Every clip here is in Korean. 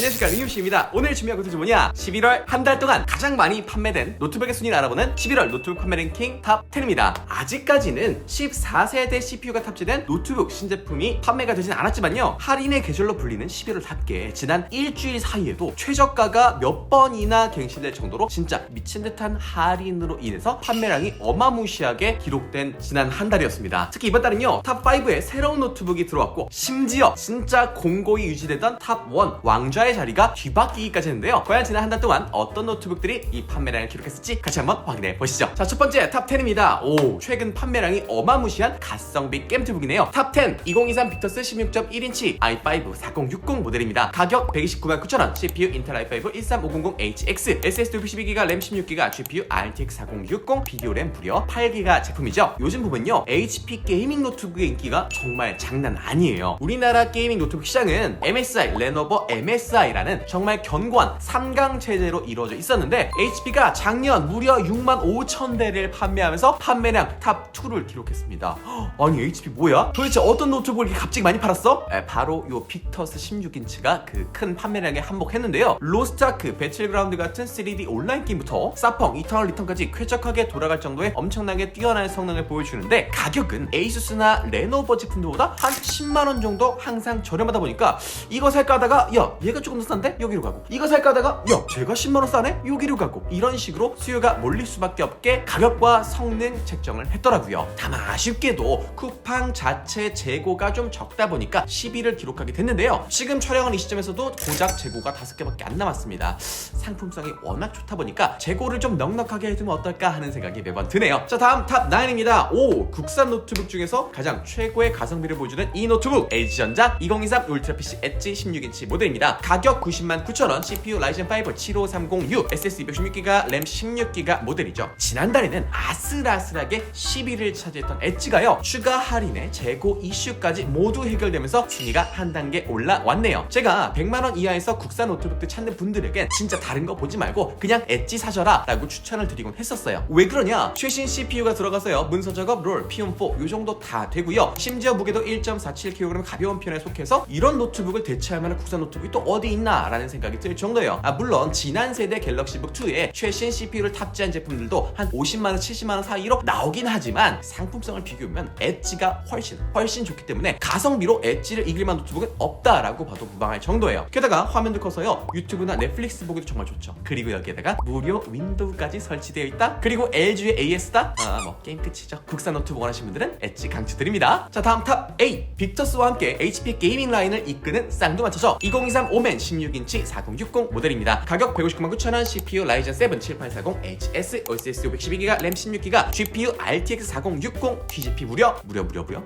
안녕하십니까 링유씨입니다. 오늘 준비한 것은 뭐냐? 11월 한 달 동안 가장 많이 판매된 노트북의 순위를 알아보는 11월 노트북 판매 랭킹 탑 10입니다. 아직까지는 14세대 CPU가 탑재된 노트북 신제품이 판매가 되진 않았지만요. 할인의 계절로 불리는 11월 답게 지난 일주일 사이에도 최저가가 몇 번이나 갱신될 정도로 진짜 미친 듯한 할인으로 인해서 판매량이 어마무시하게 기록된 지난 한 달이었습니다. 특히 이번 달은요 탑5에 새로운 노트북이 들어왔고 심지어 진짜 공고히 유지되던 탑1 왕좌의 자리가 뒤바뀌기까지 했는데요. 과연 지난 한 달 동안 어떤 노트북들이 이 판매량을 기록했을지 같이 한번 확인해 보시죠. 자 첫 번째 탑 10입니다. 오 최근 판매량이 어마무시한 가성비 게임트북이네요. 탑10 2023 빅터스 16.1인치 i5 4060 모델입니다. 가격 129만 9천원 CPU 인텔 i5 13500HX SSD 62GB 램 16GB GPU RTX 4060 비디오 램 무려 8GB 제품이죠. 요즘 보면요 HP 게이밍 노트북의 인기가 정말 장난 아니에요. 우리나라 게이밍 노트북 시장은 MSI, 레노버 MSI 라는 정말 견고한 3강 체제로 이루어져 있었는데 HP가 작년 무려 6만 5천 대를 판매하면서 판매량 탑 2를 기록했습니다 헉, 아니 HP 뭐야? 도대체 어떤 노트북을 이렇게 갑자기 많이 팔았어? 에, 바로 요 빅터스 16인치가 그 큰 판매량에 한몫했는데요 로스트아크, 배틀그라운드 같은 3D 온라인 게임부터 사펑, 이터널 리턴까지 쾌적하게 돌아갈 정도의 엄청나게 뛰어난 성능을 보여주는데 가격은 에이수스나 레노버 제품들보다 한 10만 원 정도 항상 저렴하다 보니까 이거 살까 하다가 야 얘가 조금 더 싼데? 여기로 가고. 이거 살까 하다가 야 제가 10만원 싸네? 여기로 가고. 이런 식으로 수요가 몰릴 수밖에 없게 가격과 성능 책정을 했더라고요. 다만 아쉽게도 쿠팡 자체 재고가 좀 적다 보니까 10위를 기록하게 됐는데요. 지금 촬영한 이 시점에서도 고작 재고가 5개밖에 안 남았습니다. 상품성이 워낙 좋다 보니까 재고를 좀 넉넉하게 해두면 어떨까 하는 생각이 매번 드네요. 자 다음 탑 9입니다. 오 국산 노트북 중에서 가장 최고의 가성비를 보여주는 이 노트북. LG전자 2023 울트라 PC 엣지 16인치 모델입니다 가격 90만 9천원 CPU 라이젠 5 75306 SSD 216GB 램 16GB 모델이죠. 지난달에는 아슬아슬하게 10위를 차지했던 엣지가요 추가 할인에 재고 이슈까지 모두 해결되면서 순위가 한 단계 올라왔네요. 제가 100만원 이하에서 국산 노트북들 찾는 분들에겐 진짜 다른 거 보지 말고 그냥 엣지 사셔라 라고 추천을 드리곤 했었어요. 왜 그러냐? 최신 CPU가 들어가서요 문서 작업 롤 P4 요 정도 다 되고요. 심지어 무게도 1.47kg 가벼운 편에 속해서 이런 노트북을 대체할 만한 국산 노트북이 또 어디 있나 라는 생각이 들 정도예요. 아 물론 지난 세대 갤럭시북 2에 최신 CPU를 탑재한 제품들도 한 50만원 70만원 사이로 나오긴 하지만 상품성을 비교하면 엣지가 훨씬 훨씬 좋기 때문에 가성비로 엣지를 이길 만한 노트북은 없다라고 봐도 무방할 정도예요. 게다가 화면도 커서요. 유튜브나 넷플릭스 보기도 정말 좋죠. 그리고 여기에다가 무료 윈도우까지 설치되어 있다. 그리고 LG의 AS다. 아 뭐 게임 끝이죠. 국산 노트북 원하시는 분들은 엣지 강추드립니다. 자 다음 탑 8 빅터스와 함께 HP 게이밍 라인을 이끄는 쌍두맞춰서 2023 오멘 16인치 4060 모델입니다. 가격 159만 9천원 CPU 라이젠 7 7840HS OSS 512GB 램 16GB GPU RTX 4060 DGP 무려 무려 무려 무려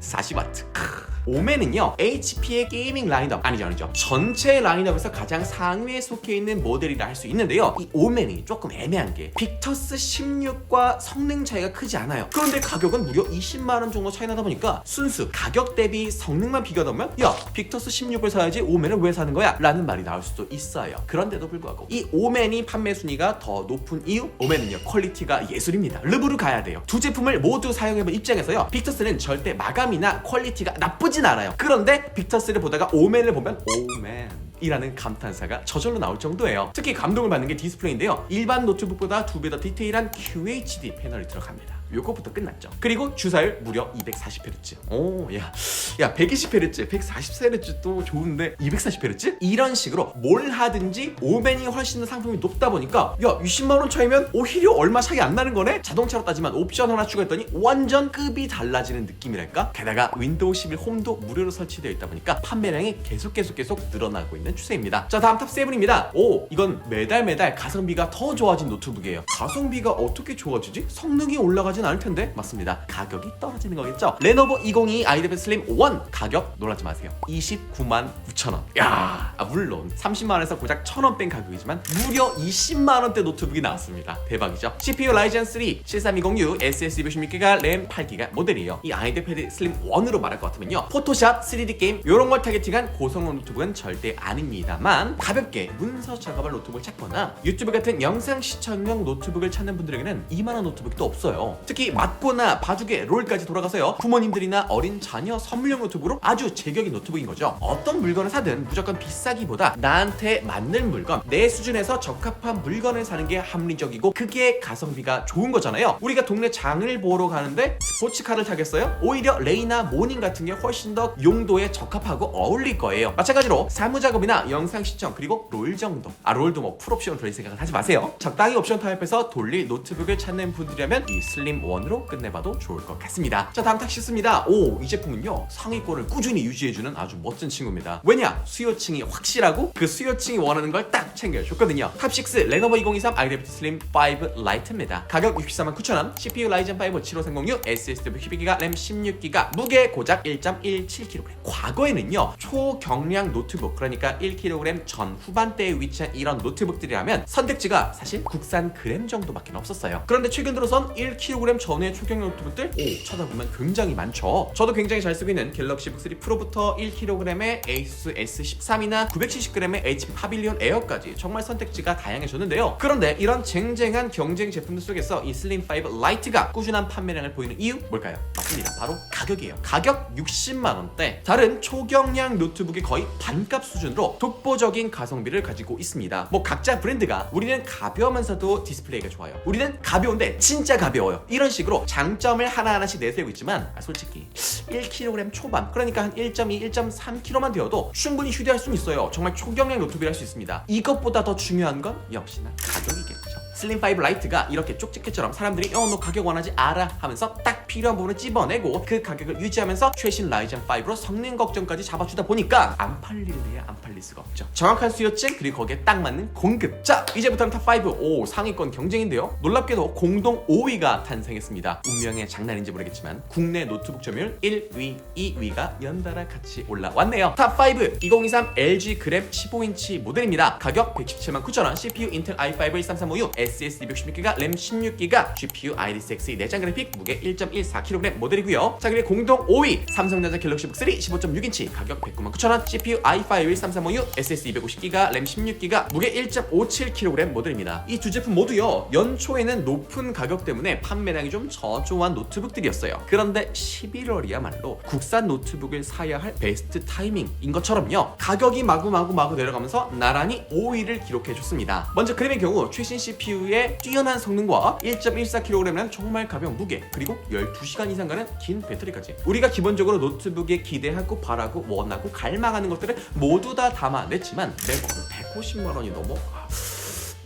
140W 오멘은요 HP의 게이밍 라인업 아니죠 아니죠? 전체 라인업에서 가장 상위에 속해 있는 모델이라 할 수 있는데요. 이 오멘이 조금 애매한 게 빅터스 16과 성능 차이가 크지 않아요. 그런데 가격은 무려 20만원 정도 차이 나다 보니까 순수 가격 대비 성능만 비교하다 보면 야 빅터스 16을 사야지 오멘을 왜 사는 거야? 라는 말이 나올 수도 있어요. 그런데도 불구하고 이 오멘이 판매 순위가 더 높은 이유? 오멘은요 퀄리티가 예술입니다. 르브르 가야 돼요. 두 제품을 모두 사용해본 입장에서요 빅터스는 절대 마감이나 퀄리티가 나쁘 진 않아요 그런데 빅터스를 보다가 오멘을 보면 오멘 이라는 감탄사가 저절로 나올 정도예요. 특히 감동을 받는 게 디스플레이인데요. 일반 노트북보다 두 배 더 디테일한 QHD 패널이 들어갑니다. 요거부터 끝났죠. 그리고 주사율 무려 240Hz. 오, 야, 야, 120Hz, 140Hz도 좋은데 240Hz? 이런 식으로 뭘 하든지 오벤이 훨씬 더 상품이 높다 보니까 야, 20만 원 차이면 오히려 얼마 차이 안 나는 거네? 자동차로 따지면 옵션 하나 추가했더니 완전 급이 달라지는 느낌이랄까? 게다가 윈도우 11 홈도 무료로 설치되어 있다 보니까 판매량이 계속 계속 계속 늘어나고 있는 추세입니다. 자, 다음 탑 7입니다. 오, 이건 매달 매달 가성비가 더 좋아진 노트북이에요. 가성비가 어떻게 좋아지지? 성능이 올라가 진 않을 텐데 맞습니다. 가격이 떨어지는 거겠죠? 레노버 2022 아이드패드 슬림 1 가격 놀라지 마세요. 29만 9천 원. 야, 아, 물론 30만 원에서 고작 1천 원뺀 가격이지만 무려 20만 원대 노트북이 나왔습니다. 대박이죠? CPU 라이젠 3 73206 SSD 116GB 램 8GB 모델이에요. 이 아이드패드 슬림 1으로 말할 것 같으면요. 포토샵, 3D 게임 이런 걸 타겟팅한 고성능 노트북은 절대 아닙니다만 가볍게 문서 작업할 노트북을 찾거나 유튜브 같은 영상 시청용 노트북을 찾는 분들에게는 이만한 노트북이 또 없어요. 특히 맞고나 바둑에 롤까지 돌아가서요. 부모님들이나 어린 자녀 선물용 노트북으로 아주 제격인 노트북인 거죠. 어떤 물건을 사든 무조건 비싸기보다 나한테 맞는 물건, 내 수준에서 적합한 물건을 사는 게 합리적이고 그게 가성비가 좋은 거잖아요. 우리가 동네 장을 보러 가는데 스포츠카를 타겠어요? 오히려 레이나 모닝 같은 게 훨씬 더 용도에 적합하고 어울릴 거예요. 마찬가지로 사무작업이나 영상 시청 그리고 롤 정도. 아 롤도 뭐 풀옵션 돌릴 생각은 하지 마세요. 적당히 옵션 타입해서 돌릴 노트북을 찾는 분들이라면 이 슬림 원으로 끝내봐도 좋을 것 같습니다. 자 다음 탁시스입니다. 오 이 제품은요 상위권을 꾸준히 유지해주는 아주 멋진 친구입니다. 왜냐 수요층이 확실하고 그 수요층이 원하는 걸 딱 챙겨줬거든요. 탑6 레노버 2023 아이레프트 슬림 5 라이트입니다. 가격 64만 9천원, CPU 라이젠 5 7530U, SSD 12기가, 램 16기가, 무게 고작 1.17kg. 과거에는요 초경량 노트북 그러니까 1kg 전 후반대에 위치한 이런 노트북들이라면 선택지가 사실 국산 그램 정도밖에 없었어요. 그런데 최근 들어선 1kg 전후의 초경량 노트북들 오 찾아보면 굉장히 많죠. 저도 굉장히 잘 쓰고 있는 갤럭시 북3 프로부터 1kg의 에이수스 S13이나 970g의 HP 파빌리온 에어까지 정말 선택지가 다양해졌는데요. 그런데 이런 쟁쟁한 경쟁 제품들 속에서 이 슬림 5 라이트가 꾸준한 판매량을 보이는 이유 뭘까요? 맞습니다. 바로 가격이에요. 가격 60만 원대. 다른 초경량 노트북의 거의 반값 수준으로 독보적인 가성비를 가지고 있습니다. 뭐 각자 브랜드가 우리는 가벼우면서도 디스플레이가 좋아요. 우리는 가벼운데 진짜 가벼워요. 이런 식으로 장점을 하나하나씩 내세우고 있지만 아, 솔직히 1kg 초반 그러니까 한 1.2, 1.3kg만 되어도 충분히 휴대할 수는 있어요. 정말 초경량 노트북을 할수 있습니다. 이것보다 더 중요한 건 역시나 가격이겠죠. 슬림 5 라이트가 이렇게 쪽집게처럼 사람들이 어 너 가격 원하지 알아 하면서 딱 필요한 부분을 찝어내고 그 가격을 유지하면서 최신 라이젠 5로 성능 걱정까지 잡아주다 보니까 안 팔릴래야 안 팔릴 수가 없죠. 정확한 수요층 그리고 거기에 딱 맞는 공급. 자 이제부터는 탑 5 오 상위권 경쟁인데요. 놀랍게도 공동 5위가 탄생했습니다. 운명의 장난인지 모르겠지만 국내 노트북 점유율 1위, 2위가 연달아 같이 올라왔네요. 탑 5 2023 LG 그램 15인치 모델입니다. 가격 117만 9천 원, CPU 인텔 i5 13356, SSD 216기가, 램 16기가, GPU IDX 내장 그래픽, 무게 1.14kg 모델이고요. 자 그리고 공동 5위 삼성전자 갤럭시 북3 15.6인치, 가격 109만 9천원, CPU i5 13356, SSD 250기가, 램 16기가, 무게 1.57kg 모델입니다. 이 두 제품 모두요 연초에는 높은 가격 때문에 판매량이 좀 저조한 노트북들이었어요. 그런데 11월이야말로 국산 노트북을 사야 할 베스트 타이밍인 것처럼요 가격이 마구마구 마구 내려가면서 나란히 5위를 기록해줬습니다. 먼저 그램의 경우 최신 CPU 의 뛰어난 성능과 1.14kg이라는 정말 가벼운 무게 그리고 12시간 이상 가는 긴 배터리까지. 우리가 기본적으로 노트북에 기대하고 바라고 원하고 갈망하는 것들을 모두 다 담아냈지만 매번 150만 원이 넘어. 아,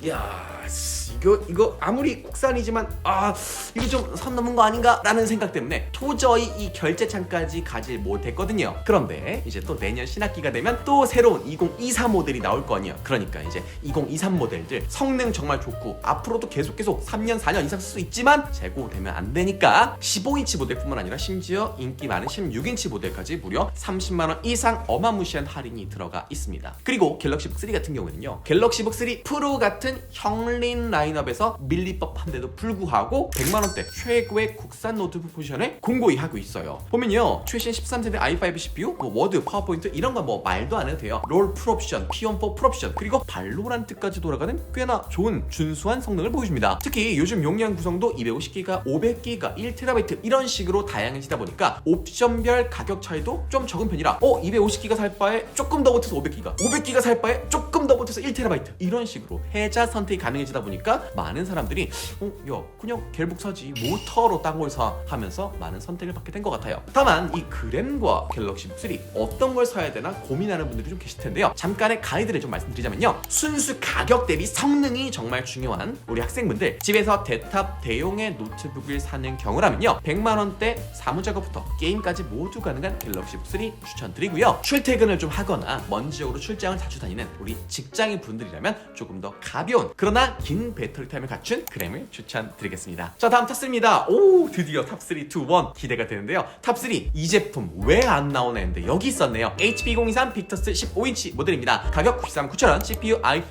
야 이거 이거 아무리 국산이지만 아 이거 좀 선 넘은 거 아닌가라는 생각 때문에 도저히 이 결제창까지 가질 못했거든요. 그런데 이제 또 내년 신학기가 되면 또 새로운 2024 모델이 나올 거 아니에요. 그러니까 이제 2023 모델들 성능 정말 좋고 앞으로도 계속 계속 3년 4년 이상 쓸 수 있지만 재고되면 안 되니까 15인치 모델뿐만 아니라 심지어 인기 많은 16인치 모델까지 무려 30만 원 이상 어마무시한 할인이 들어가 있습니다. 그리고 갤럭시 북 3 같은 경우에는요. 갤럭시 북 3 프로 같은 형린 라인업에서 밀릴 법한데도 불구하고 100만 원대 최고의 국산 노트북 포지션을 공고히 하고 있어요. 보면요. 최신 13세대 i5 CPU, 뭐 워드, 파워포인트 이런 거뭐 말도 안 해도 돼요. 롤 풀옵션, P14 풀옵션, 그리고 발로란트까지 돌아가는 꽤나 좋은 준수한 성능을 보여줍니다. 특히 요즘 용량 구성도 250기가, 500기가, 1TB 이런 식으로 다양해지다 보니까 옵션별 가격 차이도 좀 적은 편이라 어 250기가 살 바에 조금 더 보태서 500기가, 500기가 살 바에 조금 더 보태서 1TB 이런 식으로 해자 선택이 가능해지다 보니까 많은 사람들이 어, 야 그냥 갤북 사지 모터로 딴 걸 사 하면서 많은 선택을 받게 된 것 같아요. 다만 이 그램과 갤럭시 북3 어떤 걸 사야 되나 고민하는 분들이 좀 계실 텐데요. 잠깐의 가이드를 좀 말씀드리자면요. 순수 가격 대비 성능이 정말 중요한 우리 학생분들 집에서 대탑 대용의 노트북을 사는 경우라면요. 100만 원대 사무 작업부터 게임까지 모두 가능한 갤럭시 북3 추천드리고요. 출퇴근을 좀 하거나 먼 지역으로 출장을 자주 다니는 우리 직장인 분들이라면 조금 더 가벼운 그러나 긴 배터리 타임을 갖춘 그램을 추천드리겠습니다. 자 다음 탑3입니다. 오 드디어 탑3 2 1 기대가 되는데요. 탑3 이 제품 왜 안 나오나 했는데 여기 있었네요. HP 2023 빅터스 15인치 모델입니다. 가격 93 9,000원, CPU i5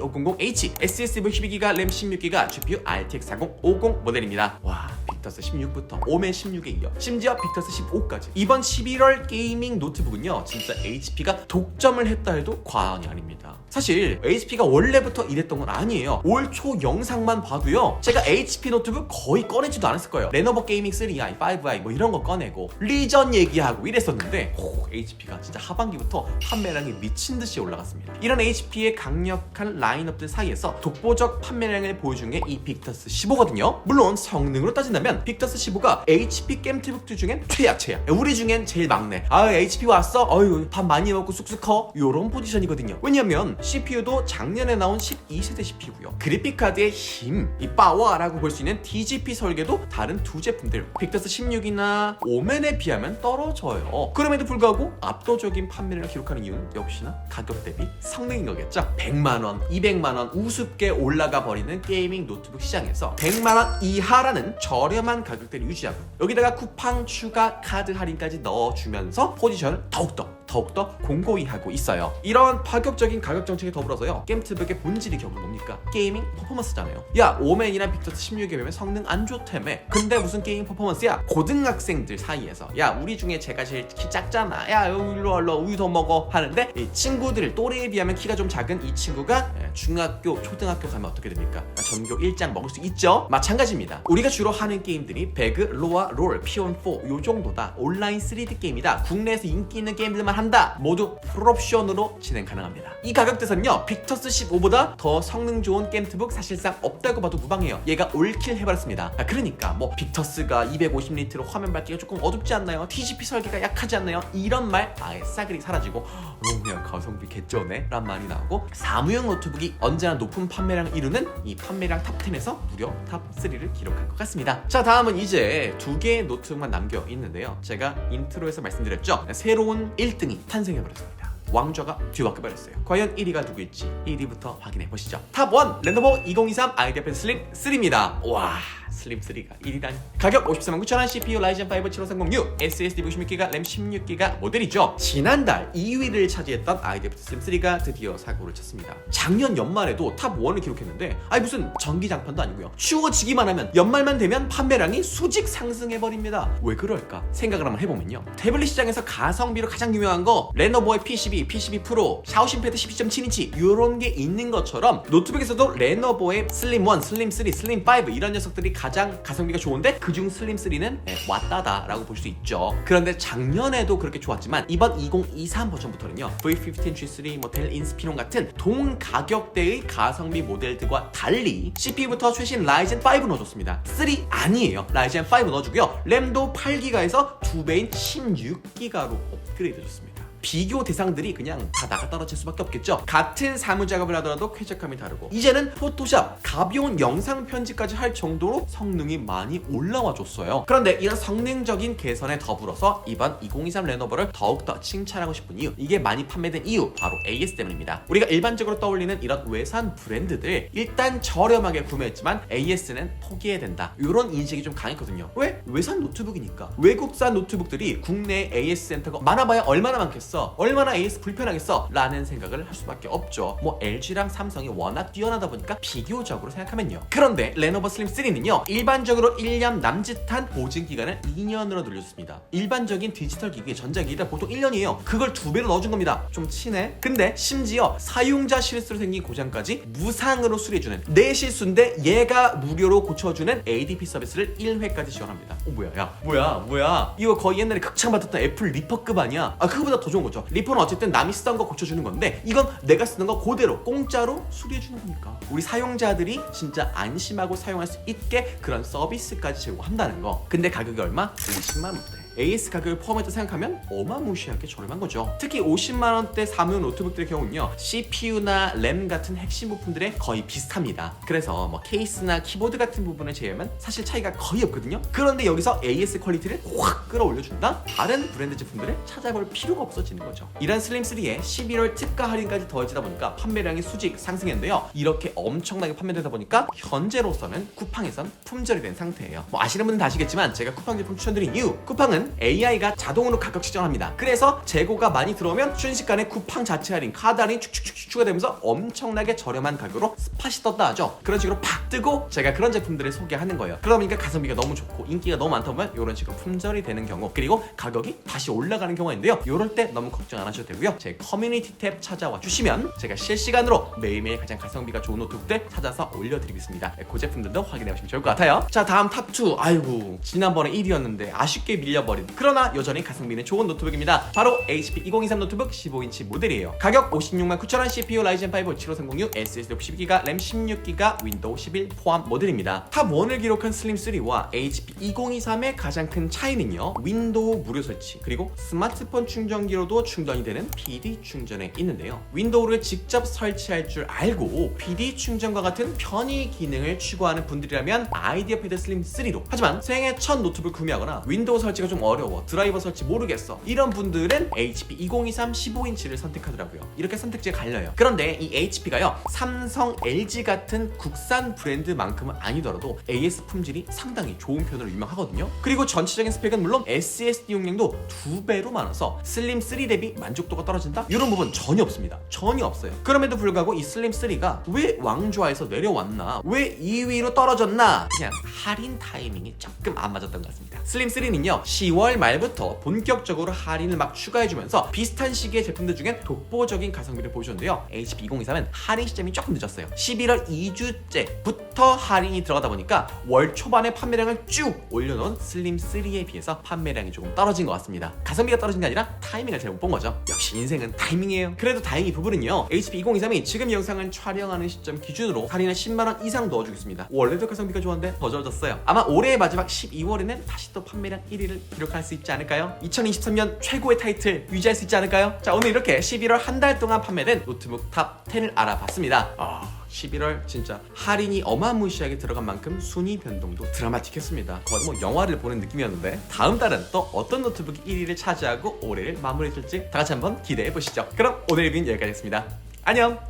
12500H, SSD 12기가, 램 16기가, GPU RTX 4050 모델입니다. 와 빅터스 16부터 오멘 16에 이어 심지어 빅터스 15까지. 이번 11월 게이밍 노트북은요 진짜 HP가 독점을 했다 해도 과언이 아닙니다. 사실 HP가 원래부터 이랬던 건 아니에요. 올 초 영상만 봐도요 제가 HP 노트북 거의 꺼내지도 않았을 거예요. 레노버 게이밍 3i, 5i 뭐 이런 거 꺼내고 리전 얘기하고 이랬었는데 오, HP가 진짜 하반기부터 판매량이 미친 듯이 올라갔습니다. 이런 HP의 강력한 라인업들 사이에서 독보적 판매량을 보여준 게 이 빅터스 15거든요. 물론 성능으로 따진다면 빅터스 15가 HP 게임 트북들 중엔 최약체야. 우리 중엔 제일 막내. 아 HP 왔어? 어휴 밥 많이 먹고 쑥쑥 커? 요런 포지션이거든요. 왜냐면 CPU도 작년에 나온 12세대 CPU고요. 그래픽카드의 힘, 이 파워라고 볼 수 있는 DGP 설계도 다른 두 제품들. 빅터스 16이나 오멘에 비하면 떨어져요. 그럼에도 불구하고 압도적인 판매를 기록하는 이유는 역시나 가격 대비 성능인 거겠죠. 100만원, 200만원 우습게 올라가 버리는 게이밍 노트북 시장에서 100만원 이하라는 저렴 한 가격대를 유지하고 여기다가 쿠팡 추가 카드 할인까지 넣어주면서 포지션을 더욱더 더욱더 공고히 하고 있어요 이런 파격적인 가격 정책에 더불어서요 게임트북의 본질이 결국 뭡니까? 게이밍 퍼포먼스잖아요 야 오맨이랑 빅터스 16에 비하면 성능 안 좋다며 근데 무슨 게임 퍼포먼스야? 고등학생들 사이에서 야 우리 중에 제가 제일 키 작잖아 야 일로 일로 우유 더 먹어 하는데 이 친구들 또래에 비하면 키가 좀 작은 이 친구가 예, 중학교 초등학교 가면 어떻게 됩니까? 전교 1장 먹을 수 있죠? 마찬가지입니다 우리가 주로 하는 게임들이 배그, 로아, 롤, 피온4 요 정도다 온라인 3D 게임이다 국내에서 인기 있는 게임들만 한다. 모두 풀옵션으로 진행 가능합니다. 이 가격대선요 빅터스 15보다 더 성능 좋은 게임트북 사실상 없다고 봐도 무방해요. 얘가 올킬 해버렸습니다. 아, 그러니까 뭐 빅터스가 250니트로 화면 밝기가 조금 어둡지 않나요? TGP 설계가 약하지 않나요? 이런 말 아예 싸그리 사라지고 어, 그냥 가성비 개쩌네? 란 말이 나오고 사무용 노트북이 언제나 높은 판매량을 이루는 이 판매량 탑10에서 무려 탑3를 기록한 것 같습니다. 자 다음은 이제 두 개의 노트북만 남겨 있는데요. 제가 인트로에서 말씀드렸죠? 새로운 1등 이 탄생해버렸습니다 왕좌가 뒤바뀌어 버렸어요. 과연 1위가 누구일지 1위부터 확인해 보시죠. 탑 1 랜더버 2023 아이디어 펜 슬림 3입니다. 와 슬림 3가 1위다니. 가격 54만 9천원 CPU 라이젠 5 7530U SSD 56기가 램 16기가 모델이죠. 지난달 2위를 차지했던 아이디어펜 슬림 3가 드디어 사고를 쳤습니다. 작년 연말에도 탑 1을 기록했는데 아니 무슨 전기장판도 아니고요. 추워지기만 하면 연말만 되면 판매량이 수직 상승해 버립니다. 왜 그럴까 생각을 한번 해보면요. 태블릿 시장에서 가성비로 가장 유명한 거 레노버의 P12, P12 프로, 샤오신 패드 12.7인치 이런 게 있는 것처럼 노트북에서도 레노버의 슬림 1, 슬림 3, 슬림 5 이런 녀석들이 가장 가성비가 좋은데 그중 슬림 3는 왔다다라고 볼 수 있죠. 그런데 작년에도 그렇게 좋았지만 이번 2023 버전부터는요 V15 G3, 뭐델 인스피론 같은 동 가격대의 가성비 모델들과 달리 CPU부터 최신 라이젠 5 넣어줬습니다. 3 아니에요. 라이젠 5 넣어주고요. 램도 8기가에서 2배인 16기가로 업그레이드 줬습니다. 비교 대상들이 그냥 다 나가 떨어질 수밖에 없겠죠. 같은 사무 작업을 하더라도 쾌적함이 다르고 이제는 포토샵 가벼운 영상 편집까지 할 정도로 성능이 많이 올라와 줬어요. 그런데 이런 성능적인 개선에 더불어서 이번 2023 레노버를 더욱더 칭찬하고 싶은 이유 이게 많이 판매된 이유 바로 AS 때문입니다. 우리가 일반적으로 떠올리는 이런 외산 브랜드들 일단 저렴하게 구매했지만 AS는 포기해야 된다. 이런 인식이 좀 강했거든요. 왜? 외산 노트북이니까. 외국산 노트북들이 국내 AS 센터가 많아봐야 얼마나 많겠어. 얼마나 AS 불편하겠어? 라는 생각을 할 수밖에 없죠. 뭐 LG랑 삼성이 워낙 뛰어나다 보니까 비교적으로 생각하면요. 그런데 레노버 슬림 3는요. 일반적으로 1년 남짓한 보증 기간을 2년으로 늘렸습니다. 일반적인 디지털 기기의 전자기기가 보통 1년이에요. 그걸 두 배로 넣어준 겁니다. 좀 치네. 근데 심지어 사용자 실수로 생긴 고장까지 무상으로 수리해주는 내 실수인데 얘가 무료로 고쳐주는 ADP 서비스를 1회까지 지원합니다. 어 뭐야? 야 뭐야? 뭐야? 이거 거의 옛날에 극찬 받았던 애플 리퍼급 아니야? 아 그거보다 더 좋은 거죠. 리퍼는 어쨌든 남이 쓰던 거 고쳐주는 건데 이건 내가 쓰는 거 그대로 공짜로 수리해주는 거니까 우리 사용자들이 진짜 안심하고 사용할 수 있게 그런 서비스까지 제공한다는 거. 근데 가격이 얼마? 50만 원대. AS 가격을 포함해서 생각하면 어마무시하게 저렴한 거죠. 특히 50만 원대 사무용 노트북들의 경우는요, CPU나 램 같은 핵심 부품들에 거의 비슷합니다. 그래서 뭐 케이스나 키보드 같은 부분을 제외하면 사실 차이가 거의 없거든요. 그런데 여기서 AS 퀄리티를 확 끌어올려준다? 다른 브랜드 제품들을 찾아볼 필요가 없어지는 거죠. 이런 슬림 3에 11월 특가 할인까지 더해지다 보니까 판매량이 수직 상승했는데요. 이렇게 엄청나게 판매되다 보니까 현재로서는 쿠팡에선 품절이 된 상태예요. 뭐 아시는 분은 다 아시겠지만 제가 쿠팡 제품 추천드린 이유, 쿠팡은 카는 AI가 자동으로 가격 측정합니다. 그래서 재고가 많이 들어오면 순식간에 쿠팡 자체 할인, 카드 할인 축축축 추가되면서 엄청나게 저렴한 가격으로 스팟이 떴다 하죠. 그런 식으로 팍 뜨고 제가 그런 제품들을 소개하는 거예요. 그러다 보니까 가성비가 너무 좋고 인기가 너무 많다 보면 이런 식으로 품절이 되는 경우 그리고 가격이 다시 올라가는 경우가 있는데요. 이럴 때 너무 걱정 안 하셔도 되고요. 제 커뮤니티 탭 찾아와 주시면 제가 실시간으로 매일매일 가장 가성비가 좋은 노트북들 찾아서 올려드리고 있습니다. 네, 그 제품들도 확인해 보시면 좋을 것 같아요. 자 다음 탑2 아이고 지난번에 1위였는데 아쉽게 밀려버 린 그러나 여전히 가성비는 좋은 노트북입니다. 바로 HP 2023 노트북 15인치 모델이에요. 가격 56만 9천원 CPU 라이젠 5 7536 SSD 62기가 램 16기가 윈도우 11 포함 모델입니다. 탑 1을 기록한 슬림 3와 HP 2023의 가장 큰 차이는요. 윈도우 무료 설치 그리고 스마트폰 충전기로도 충전이 되는 PD 충전에 있는데요. 윈도우를 직접 설치할 줄 알고 PD 충전과 같은 편의 기능을 추구하는 분들이라면 아이디어 패드 슬림 3로 하지만 생애 첫 노트북 구매하거나 윈도우 설치가 좀 어려워 드라이버 설치 모르겠어 이런 분들은 HP 2023 15인치를 선택하더라고요. 이렇게 선택지가 갈려요. 그런데 이 HP가요 삼성, LG 같은 국산 브랜드만큼은 아니더라도 AS 품질이 상당히 좋은 편으로 유명하거든요. 그리고 전체적인 스펙은 물론 SSD 용량도 두 배로 많아서 슬림 3 대비 만족도가 떨어진다? 이런 부분 전혀 없습니다. 전혀 없어요. 그럼에도 불구하고 이 슬림 3가 왜 왕좌에서 내려왔나? 왜 2위로 떨어졌나? 그냥 할인 타이밍이 조금 안 맞았던 것 같습니다. 슬림 3는요 10월 말부터 본격적으로 할인을 막 추가해주면서 비슷한 시기의 제품들 중엔 독보적인 가성비를 보여줬는데요. HP 2023은 할인 시점이 조금 늦었어요. 11월 2주째부터 할인이 들어가다 보니까 월 초반에 판매량을 쭉 올려놓은 슬림 3에 비해서 판매량이 조금 떨어진 것 같습니다. 가성비가 떨어진 게 아니라 타이밍을 잘 못 본 거죠. 역시 인생은 타이밍이에요. 그래도 다행히 부분은요. HP 2023이 지금 영상을 촬영하는 시점 기준으로 할인을 10만 원 이상 넣어주겠습니다. 원래도 가성비가 좋은데 더 좋아졌어요. 아마 올해의 마지막 12월에는 다시 또 판매량 1위를 기록할 수 있지 않을까요? 2023년 최고의 타이틀 유지할 수 있지 않을까요? 자 오늘 이렇게 11월 한 달 동안 판매된 노트북 탑 10을 알아봤습니다. 아 11월 진짜 할인이 어마무시하게 들어간 만큼 순위 변동도 드라마틱했습니다. 거의 뭐 영화를 보는 느낌이었는데 다음 달은 또 어떤 노트북이 1위를 차지하고 올해를 마무리해줄지 다 같이 한번 기대해 보시죠. 그럼 오늘 리뷰는 여기까지였습니다. 안녕.